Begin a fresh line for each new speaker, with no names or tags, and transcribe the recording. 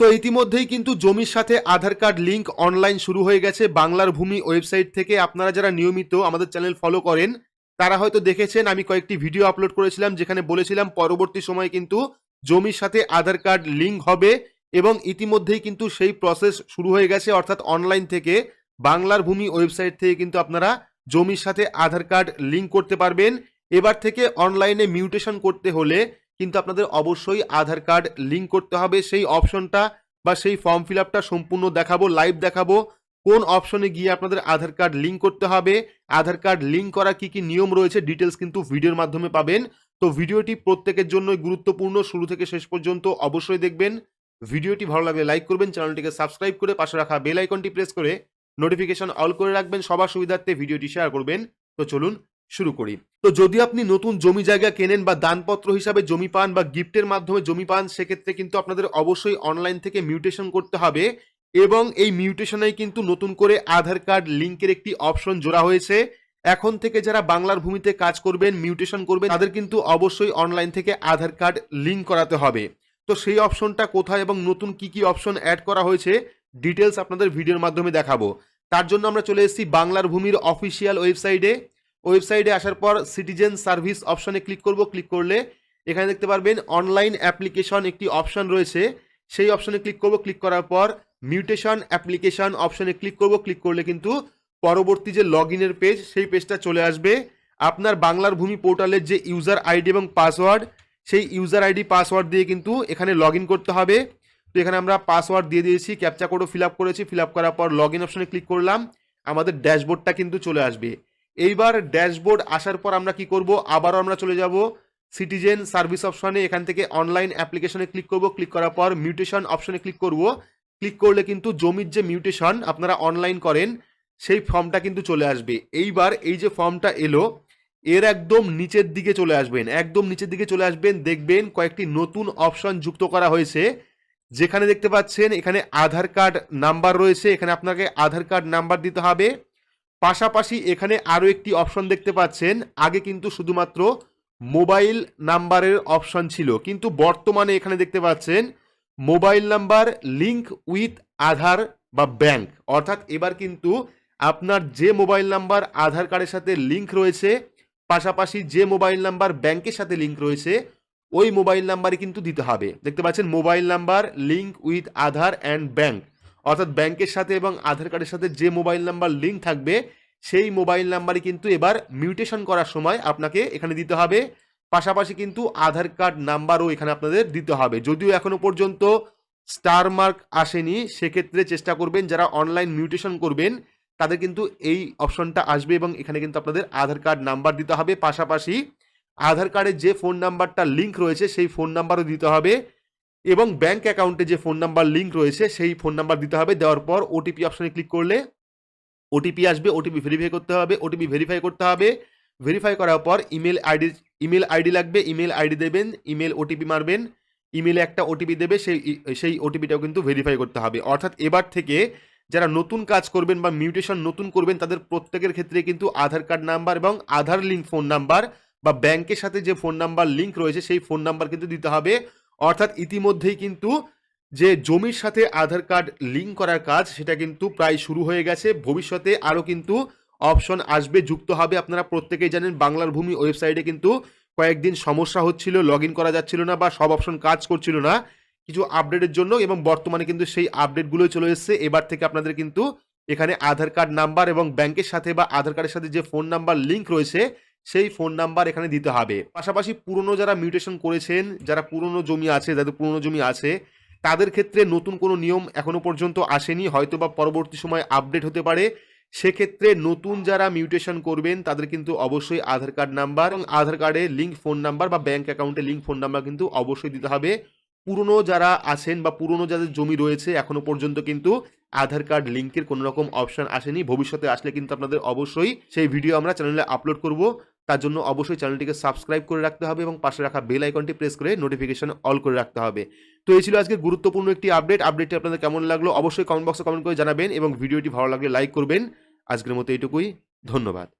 তো ইতিমধ্যেই কিন্তু জমির সাথে আধার কার্ড লিংক অনলাইন শুরু হয়ে গেছে বাংলার ভূমি ওয়েবসাইট থেকে। আপনারা যারা নিয়মিত আমাদের চ্যানেল ফলো করেন, তারা হয়তো দেখেছেন আমি কয়েকটি ভিডিও আপলোড করেছিলাম যেখানে বলেছিলাম পরবর্তী সময়ে কিন্তু জমির সাথে আধার কার্ড লিংক হবে এবং ইতিমধ্যেই কিন্তু সেই প্রসেস শুরু হয়ে গেছে অর্থাৎ অনলাইন থেকে। বাংলার ভূমি ওয়েবসাইট থেকে কিন্তু আপনারা জমির সাথে আধার কার্ড লিংক করতে পারবেন। এবার থেকে অনলাইনে মিউটেশন করতে হলে কিন্তু আপনাদের অবশ্যই আধার কার্ড লিঙ্ক করতে হবে। সেই অপশনটা বা সেই ফর্ম ফিল আপটা সম্পূর্ণ দেখাবো লাইভ দেখাবো। কোন অপশনে গিয়ে আপনাদের আধার কার্ড লিংক করতে হবে? আধার কার্ড লিঙ্ক করার কি কি নিয়ম রয়েছে? ডিটেলস কিন্তু ভিডিওর মাধ্যমে পাবেন। তো ভিডিওটি প্রত্যেকের জন্যই গুরুত্বপূর্ণ। শুরু থেকে শেষ পর্যন্ত অবশ্যই দেখবেন। ভিডিওটি ভালো লাগলে লাইক করবেন, চ্যানেলটিকে সাবস্ক্রাইব করে পাশে রাখা বেল আইকনটি প্রেস করে নোটিফিকেশন অল করে রাখবেন। সবার সুবিধার্থে ভিডিওটি শেয়ার করবেন। তো চলুন শুরু করি। তো যদি আপনি নতুন জমি জায়গা কেনেন বা দানপত্র হিসাবে জমি পান বা গিফটের মাধ্যমে জমি পান, সেক্ষেত্রে কিন্তু আপনাদের অবশ্যই অনলাইন থেকে মিউটেশন করতে হবে এবং এই মিউটেশনে কিন্তু নতুন করে আধার কার্ড লিঙ্কের একটি অপশন জোড়া হয়েছে। এখন থেকে যারা বাংলার ভূমিতে কাজ করবেন মিউটেশন করবেন, তাদের কিন্তু অবশ্যই অনলাইন থেকে আধার কার্ড লিঙ্ক করাতে হবে। তো সেই অপশনটা কোথায় এবং নতুন কি কি অপশন অ্যাড করা হয়েছে ডিটেলস আপনাদের ভিডিওর মাধ্যমে দেখাবো। তার জন্য আমরা চলে এসেছি বাংলার ভূমির অফিসিয়াল ওয়েবসাইটে ওয়েবসাইটে আসার পর সিটিজেন সার্ভিস অপশনে ক্লিক করব। ক্লিক করলে এখানে দেখতে পারবেন অনলাইন অ্যাপ্লিকেশন একটি অপশন রয়েছে। সেই অপশনে ক্লিক করব। ক্লিক করার পর মিউটেশন অ্যাপ্লিকেশন অপশনে ক্লিক করব। ক্লিক করলে কিন্তু পরবর্তী যে লগ ইনের পেজ, সেই পেজটা চলে আসবে। আপনার বাংলার ভূমি পোর্টালের যে ইউজার আইডি এবং পাসওয়ার্ড, সেই ইউজার আইডি, পাসওয়ার্ড দিয়ে কিন্তু এখানে লগ করতে হবে। তো এখানে আমরা পাসওয়ার্ড দিয়ে দিয়েছি, ক্যাপচা কোডও ফিল করেছি। ফিল করার পর লগ অপশনে ক্লিক করলাম। আমাদের ড্যাশবোর্ডটা কিন্তু চলে আসবে। এইবার ড্যাশবোর্ড আসার পর আমরা কি করব? আবারও আমরা চলে যাব সিটিজেন সার্ভিস অপশনে, এখান থেকে অনলাইন অ্যাপ্লিকেশনে ক্লিক করব। ক্লিক করার পর মিউটেশন অপশনে ক্লিক করব। ক্লিক করলে কিন্তু জমির যে মিউটেশন আপনারা অনলাইন করেন, সেই ফর্মটা কিন্তু চলে আসবে। এইবার এই যে ফর্মটা এলো, এর একদম নিচের দিকে চলে আসবেন, একদম নিচের দিকে চলে আসবেন। দেখবেন কয়েকটি নতুন অপশন যুক্ত করা হয়েছে। যেখানে দেখতে পাচ্ছেন এখানে আধার কার্ড নাম্বার রয়েছে। এখানে আপনাকে আধার কার্ড নাম্বার দিতে হবে। পাশাপাশি এখানে আরও একটি অপশন দেখতে পাচ্ছেন। আগে কিন্তু শুধুমাত্র মোবাইল নাম্বারের অপশন ছিল। কিন্তু বর্তমানে এখানে দেখতে পাচ্ছেন mobile number link with Aadhaar বা ব্যাংক অর্থাৎ এবার কিন্তু আপনার যে মোবাইল নাম্বার, আধার কার্ডের সাথে লিংক রয়েছে, পাশাপাশি যে মোবাইল নাম্বার ব্যাংকের সাথে লিংক রয়েছে, ওই মোবাইল নাম্বারই কিন্তু দিতে হবে। দেখতে পাচ্ছেন mobile number link with Aadhaar and bank অর্থাৎ ব্যাংকের সাথে এবং আধার কার্ডের সাথে যে মোবাইল নাম্বার লিঙ্ক থাকবে, সেই মোবাইল নাম্বারই কিন্তু এবার মিউটেশন করার সময় আপনাকে এখানে দিতে হবে। পাশাপাশি কিন্তু আধার কার্ড নাম্বারও এখানে আপনাদের দিতে হবে। যদিও এখনও পর্যন্ত স্টার মার্ক আসেনি, সেক্ষেত্রে চেষ্টা করবেন যারা অনলাইন মিউটেশন করবেন, তাদের কিন্তু এই অপশনটা আসবে এবং এখানে কিন্তু আপনাদের আধার কার্ড নাম্বার দিতে হবে। পাশাপাশি আধার কার্ডের যে ফোন নাম্বারটা লিঙ্ক রয়েছে, সেই ফোন নাম্বারও দিতে হবে। এবং ব্যাংক অ্যাকাউন্টে যে ফোন নাম্বার লিঙ্ক রয়েছে, সেই ফোন নাম্বার দিতে হবে। দেওয়ার পর ওটিপি অপশনে ক্লিক করলে ওটিপি আসবে ওটিপি ভেরিফাই করতে হবে ওটিপি ভেরিফাই করতে হবে। ভেরিফাই করার পর ইমেল আইডি ইমেল আইডি লাগবে ইমেল আইডি দেবেন ইমেল ওটিপি মারবেন ইমেলে একটা ওটিপি দেবে, সেই সেই ওটিপিটাও কিন্তু ভেরিফাই করতে হবে। অর্থাৎ এবার থেকে যারা নতুন কাজ করবেন বা মিউটেশন নতুন করবেন, তাদের প্রত্যেকের ক্ষেত্রে কিন্তু আধার কার্ড নাম্বার এবং আধার লিঙ্ক ফোন নাম্বার বা ব্যাংকের সাথে যে ফোন নাম্বার লিঙ্ক রয়েছে, সেই ফোন নাম্বার কিন্তু দিতে হবে। অর্থাৎ ইতিমধ্যেই কিন্তু যে জমির সাথে আধার কার্ড লিঙ্ক করার কাজ, সেটা কিন্তু প্রায় শুরু হয়ে গেছে। ভবিষ্যতে আরও কিন্তু অপশন আসবে, যুক্ত হবে। আপনারা প্রত্যেকেই জানেন, বাংলার ভূমি ওয়েবসাইটে কিন্তু কয়েকদিন সমস্যা হচ্ছিল লগ করা যাচ্ছিল না বা সব অপশন কাজ করছিল না। কিছু আপডেটের জন্য এবং বর্তমানে কিন্তু সেই আপডেটগুলোই চলে এসেছে। এবার থেকে আপনাদের কিন্তু এখানে আধার কার্ড নাম্বার এবং ব্যাংকের সাথে বা আধার কার্ডের সাথে যে ফোন নাম্বার লিঙ্ক রয়েছে সেই ফোন নাম্বার এখানে দিতে হবে। পাশাপাশি পুরনো যারা মিউটেশন করেছেন, যারা পুরনো জমি আছে, যাদের পুরনো জমি আছে, তাদের ক্ষেত্রে নতুন কোনো নিয়ম এখনও পর্যন্ত আসেনি হয়তো বা পরবর্তী সময় আপডেট হতে পারে। সেক্ষেত্রে নতুন যারা মিউটেশন করবেন, তাদের কিন্তু অবশ্যই আধার কার্ড নাম্বার এবং আধার কার্ডে লিঙ্ক ফোন নাম্বার বা ব্যাঙ্ক অ্যাকাউন্টে লিঙ্ক ফোন নাম্বার কিন্তু অবশ্যই দিতে হবে। পুরনো যারা আছেন বা পুরনো যাদের জমি রয়েছে, এখনও পর্যন্ত কিন্তু আধার কার্ড লিঙ্কের কোনো রকম অপশন আসেনি। ভবিষ্যতে আসলে কিন্তু আপনাদের অবশ্যই সেই ভিডিও আমরা চ্যানেলে আপলোড করব। তার জন্য অবশ্যই চ্যানেলটিকে সাবস্ক্রাইব করে রাখতে হবে এবং পাশে রাখা বেল আইকনটি প্রেস করে নোটিফিকেশন অল করে রাখতে হবে। তো এই ছিল আজকে গুরুত্বপূর্ণ একটি আপডেট আপডেটটি আপনাদের কেমন লাগল অবশ্যই কমেন্ট বক্সে কমেন্ট করে জানাবেন এবং ভিডিওটি ভালো লাগলে লাইক করবেন। আজকের মতো এইটুকুই। ধন্যবাদ।